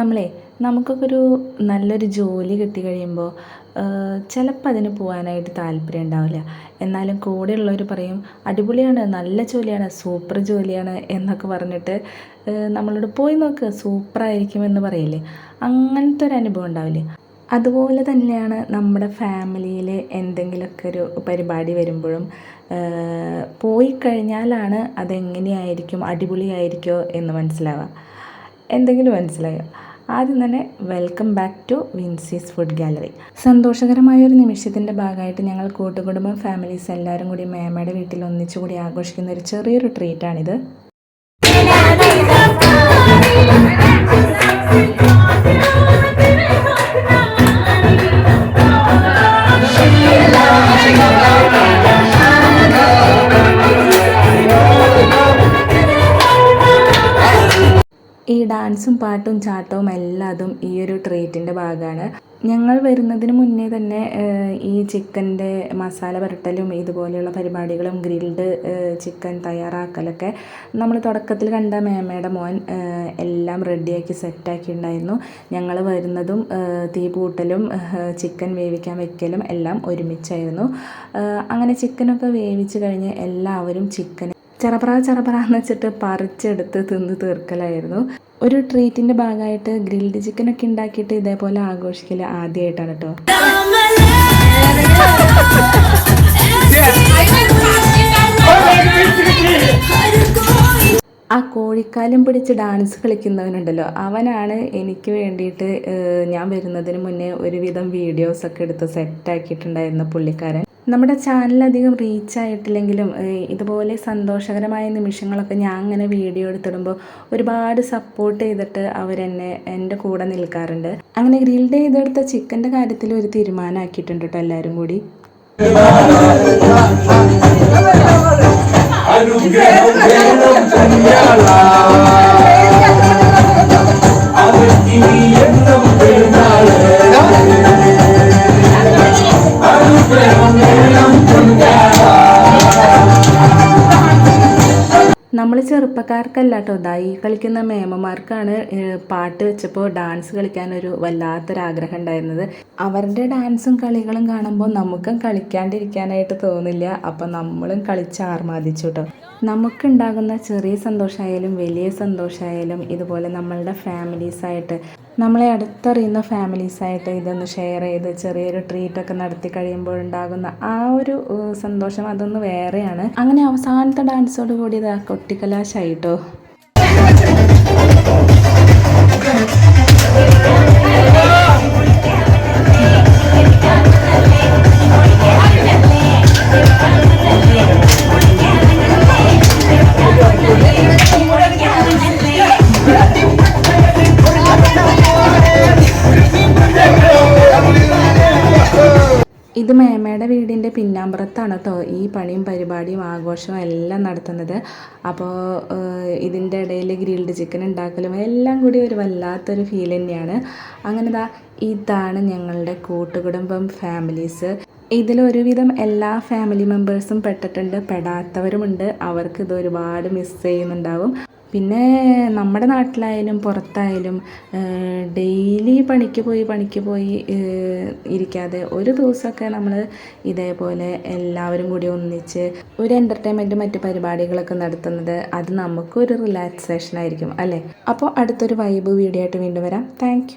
നമ്മളെ നമുക്കൊക്കെ ഒരു നല്ലൊരു ജോലി കിട്ടി കഴിയുമ്പോൾ ചിലപ്പോൾ അതിന് പോകാനായിട്ട് താല്പര്യം ഉണ്ടാവില്ല. എന്നാലും കൂടെയുള്ളവർ പറയും അടിപൊളിയാണ് നല്ല ജോലിയാണ് സൂപ്പർ ജോലിയാണ് എന്നൊക്കെ പറഞ്ഞിട്ട് നമ്മളോട് പോയി നോക്ക് സൂപ്പറായിരിക്കും എന്ന് പറയില്ലേ? അങ്ങനത്തെ ഒരു അനുഭവം ഉണ്ടാവില്ലേ? അതുപോലെ തന്നെയാണ് നമ്മുടെ ഫാമിലിയിൽ എന്തെങ്കിലുമൊക്കെ ഒരു പരിപാടി വരുമ്പോഴും പോയി കഴിഞ്ഞാലാണ് അതെങ്ങനെയായിരിക്കും അടിപൊളിയായിരിക്കോ എന്ന് മനസ്സിലാവുക. എന്തെങ്കിലും മനസ്സിലായോ? ആദ്യം തന്നെ welcome back to Vincy's food gallery സന്തോഷകരമായ ഒരു നിമിഷത്തിന്റെ ഭാഗമായിട്ട് ഞങ്ങൾ കൂട്ടുകുടുംബം ഫാമിലീസ് എല്ലാവരും കൂടി മേമയുടെ വീട്ടിൽ ഒന്നിച്ചുകൂടി ആഘോഷിക്കുന്ന ഒരു ചെറിയൊരു ട്രീറ്റാണിത് ഈ ഡാൻസും പാട്ടും ചാട്ടവും എല്ലാതും ഈ ഒരു ട്രീറ്റിന്റെ ഭാഗമാണ്. ഞങ്ങൾ വരുന്നതിന് മുന്നേ തന്നെ ഈ ചിക്കന്റെ മസാല പുരട്ടലും ഇതുപോലെയുള്ള പരിപാടികളും ഗ്രിൽഡ് ചിക്കൻ തയ്യാറാക്കലൊക്കെ നമ്മൾ തുടക്കത്തിൽ കണ്ട മേമയുടെ മോൻ എല്ലാം റെഡിയാക്കി സെറ്റാക്കി ഉണ്ടായിരുന്നു ഞങ്ങൾ വരുന്നതും തീ പൂട്ടലും ചിക്കൻ വേവിക്കാൻ വെക്കലും എല്ലാം ഒരുമിച്ചായിരുന്നു. അങ്ങനെ ചിക്കനൊക്കെ വേവിച്ച് കഴിഞ്ഞ് എല്ലാവരും ചിക്കൻ ചെറപറ ചെറപറ എന്ന് വെച്ചിട്ട് പറിച്ചെടുത്ത് തിന്ന് തീർക്കലായിരുന്നു. ഒരു ട്രീറ്റിന്റെ ഭാഗമായിട്ട് ഗ്രിൽഡ് ചിക്കനൊക്കെ ഉണ്ടാക്കിയിട്ട് ഇതേപോലെ ആഘോഷിക്കൽ ആദ്യമായിട്ടാണ് കേട്ടോ ആ കോഴിക്കാലും പിടിച്ച് ഡാൻസ് കളിക്കുന്നവനുണ്ടല്ലോ. അവനാണ് എനിക്ക് വേണ്ടിയിട്ട് ഞാൻ വരുന്നതിന് മുന്നേ ഒരുവിധം വീഡിയോസൊക്കെ എടുത്ത് സെറ്റാക്കിയിട്ടുണ്ടായിരുന്ന പുള്ളിക്കാരൻ. നമ്മുടെ ചാനൽ അധികം റീച്ച് ആയിട്ടില്ലെങ്കിലും ഇതുപോലെ സന്തോഷകരമായ നിമിഷങ്ങളൊക്കെ ഞാൻ അങ്ങനെ വീഡിയോ എടുത്തിടുമ്പോൾ ഒരുപാട് സപ്പോർട്ട് ചെയ്തിട്ട് അവരെന്നെ എന്റെ കൂടെ നിൽക്കാറുണ്ട്. അങ്ങനെ ഗ്രിൽഡ് ചെയ്തെടുത്ത ചിക്കന്റെ കാര്യത്തിൽ ഒരു തീരുമാനമാക്കിയിട്ടുണ്ട് കേട്ടോ എല്ലാവരും കൂടി. നമ്മൾ ചെറുപ്പക്കാർക്കല്ല കേട്ടോ ദായി കളിക്കുന്ന മേമമാർക്കാണ് പാട്ട് വെച്ചപ്പോൾ ഡാൻസ് കളിക്കാനൊരു വല്ലാത്തൊരാഗ്രഹം ഉണ്ടായിരുന്നത് അവരുടെ ഡാൻസും കളികളും കാണുമ്പോൾ നമുക്കും കളിക്കാണ്ടിരിക്കാനായിട്ട് തോന്നില്ല. അപ്പം നമ്മളും കളിച്ച് ആർമാദിച്ചു കേട്ടോ നമുക്കുണ്ടാകുന്ന ചെറിയ സന്തോഷമായാലും വലിയ സന്തോഷമായാലും ഇതുപോലെ നമ്മളുടെ ഫാമിലീസായിട്ട് നമ്മളെ അടുത്തറിയുന്ന ഫാമിലീസായിട്ട് ഇതൊന്ന് ഷെയർ ചെയ്ത് ചെറിയൊരു ട്രീറ്റൊക്കെ നടത്തി കഴിയുമ്പോഴുണ്ടാകുന്ന ആ ഒരു സന്തോഷം അതൊന്ന് വേറെയാണ്. അങ്ങനെ അവസാനത്തെ ഡാൻസോട് കൂടി ഇതാ കൊട്ടിക്കലാശായിട്ടോ ഇത് മേമയുടെ വീടിന്റെ പിന്നാമ്പുറത്താണ് കേട്ടോ ഈ പണിയും പരിപാടിയും ആഘോഷവും എല്ലാം നടത്തുന്നത്. അപ്പോൾ ഇതിന്റെ ഇടയിൽ ഗ്രിൽഡ് ചിക്കൻ ഉണ്ടാക്കലും എല്ലാം കൂടി ഒരു വല്ലാത്തൊരു ഫീൽ തന്നെയാണ്. അങ്ങനെ ദാ ഇതാണ് ഞങ്ങളുടെ കൂട്ടുകുടുംബം ഫാമിലീസ്. ഇതിലൊരുവിധം എല്ലാ ഫാമിലി മെമ്പേഴ്സും പെട്ടിട്ടുണ്ട് പെടാത്തവരുമുണ്ട്. അവർക്ക് ഇത് ഒരുപാട് മിസ് ചെയ്യുന്നുണ്ടാവും. പിന്നെ നമ്മുടെ നാട്ടിലായാലും പുറത്തായാലും ഡെയിലി പണിക്ക് പോയി പണിക്ക് പോയി ഇരിക്കാതെ ഒരു ദിവസമൊക്കെ നമ്മൾ ഇതേപോലെ എല്ലാവരും കൂടി ഒന്നിച്ച് ഒരു എന്റർടൈൻമെന്റ് മറ്റു പരിപാടികളൊക്കെ നടത്തുന്നത് അത് നമുക്കൊരു റിലാക്സേഷൻ ആയിരിക്കും അല്ലേ? അപ്പോൾ അടുത്തൊരു വൈബ് വീഡിയോ ആയിട്ട് വീണ്ടും വരാം. താങ്ക്